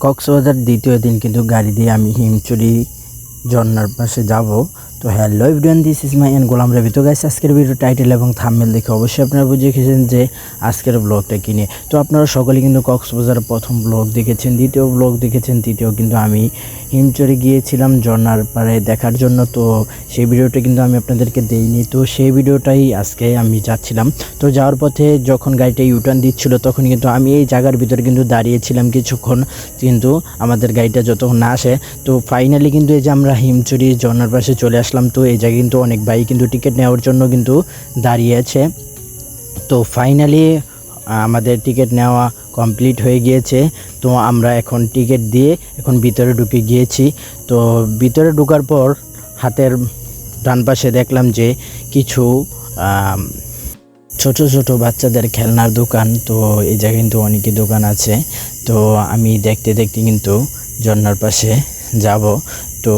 কক্সবাজার দ্বিতীয় দিন কিন্তু গাড়ি দিয়ে আমি হিমচুরি ঝর্নার পাশে যাব। তো hello everyone this is my and Golam Robi তো গাইস আজকের ভিডিও টাইটেল এবং থাম্বনেল দেখে অবশ্যই আপনারা বুঝে গেছেন যে আজকের ব্লগটা কিনে তো আপনারা সকলে কিন্তু কক্সবাজার প্রথম ব্লগ দেখেছেন, দ্বিতীয় ব্লগ দেখেছেন, তৃতীয় কিন্তু আমি হিমচরে গিয়েছিলাম ঝর্নার পাড়ে দেখার জন্য। তো সেই ভিডিওটা কিন্তু আমি আপনাদেরকে দেইনি। তো সেই ভিডিওটাই আজকে আমি যাচ্ছিলাম। তো যাওয়ার পথে যখন গাড়িটা ইউটার্ন দিচ্ছিল, তখন কিন্তু আমি এই জায়গার ভিতরে কিন্তু দাঁড়িয়েছিলাম কিছুক্ষণ। কিন্তু আমাদের গাড়িটা যতক্ষণ না আসে, তো ফাইনালি কিন্তু এই যে আমরা হিমচুরি ঝর্নার পাশে চলে আসলাম। তো এই জায়গায় কিন্তু অনেক বাইক কিন্তু টিকিট নেওয়ার জন্য কিন্তু দাঁড়িয়ে আছে। তো ফাইনালি আমাদের টিকিট নেওয়া কমপ্লিট হয়ে গিয়েছে। তো আমরা এখন টিকিট দিয়ে এখন ভিতরে ঢুকে গিয়েছি। তো ভিতরে ঢুকার পর হাতের ডান পাশে দেখলাম যে কিছু ছোট ছোট বাচ্চাদের খেলনার দোকান। তো এই জায়গায় কিন্তু অনেকই দোকান আছে। তো আমি দেখতে দেখতে কিন্তু ঝর্নার পাশে যাব। তো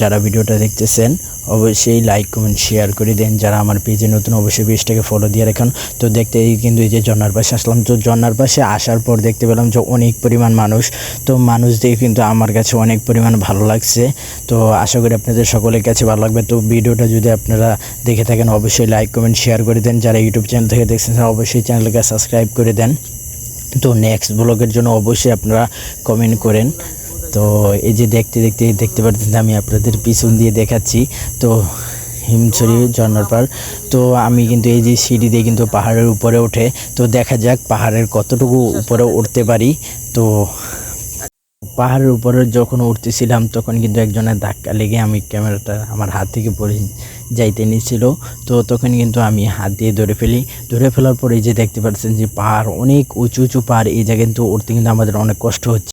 যারা ভিডিওটা দেখতেছেন, অবশ্যই লাইক কমেন্ট শেয়ার করে দেন। যারা আমার পেজে নতুন, অবশ্যই পেজটাকে ফলো দিয়ে রাখুন। তো দেখতে কিন্তু এই যে ঝর্নার পাশে আসলাম। তো ঝর্নার পাশে আসার পর দেখতে পেলাম যে অনেক পরিমাণ মানুষ। তো মানুষ দেখে কিন্তু আমার কাছে অনেক পরিমাণ ভালো লাগছে। তো আশা করি আপনাদের সকলের কাছে ভালো লাগবে। তো ভিডিওটা যদি আপনারা দেখে থাকেন, অবশ্যই লাইক কমেন্ট শেয়ার করে দেন। যারা ইউটিউব চ্যানেল থেকে দেখছেন, অবশ্যই চ্যানেলকে সাবস্ক্রাইব করে দেন। তো নেক্সট ব্লগের জন্য অবশ্যই আপনারা কমেন্ট করেন। তো এই যে দেখতে দেখতে দেখতে পাচ্ছেন আমি আপনাদের পিছন দিয়ে দেখাচ্ছি। তো হিমছড়ি ঝর্নার পার তো আমি কিন্তু এই যে সিঁড়ি দিয়ে কিন্তু পাহাড়ের উপরে ওঠে। তো দেখা যাক পাহাড়ের কতটুকু উপরে উঠতে পারি। তো পাহাড়ের উপরে যখন উঠতেছিলাম তখন কিন্তু একজনের ধাক্কা লেগে আমি ক্যামেরাটা আমার হাত থেকে পড়ে যাইতে নিয়েছিল তো তখন কিন্তু আমি হাত দিয়ে ধরে ফেলি। ধরে ফেলার পরে যে দেখতে পাচ্ছেন যে পাহাড় অনেক উঁচু উঁচু পাহাড়। এই জায়গায় কিন্তু উঠতে কিন্তু আমাদের অনেক কষ্ট হচ্ছে।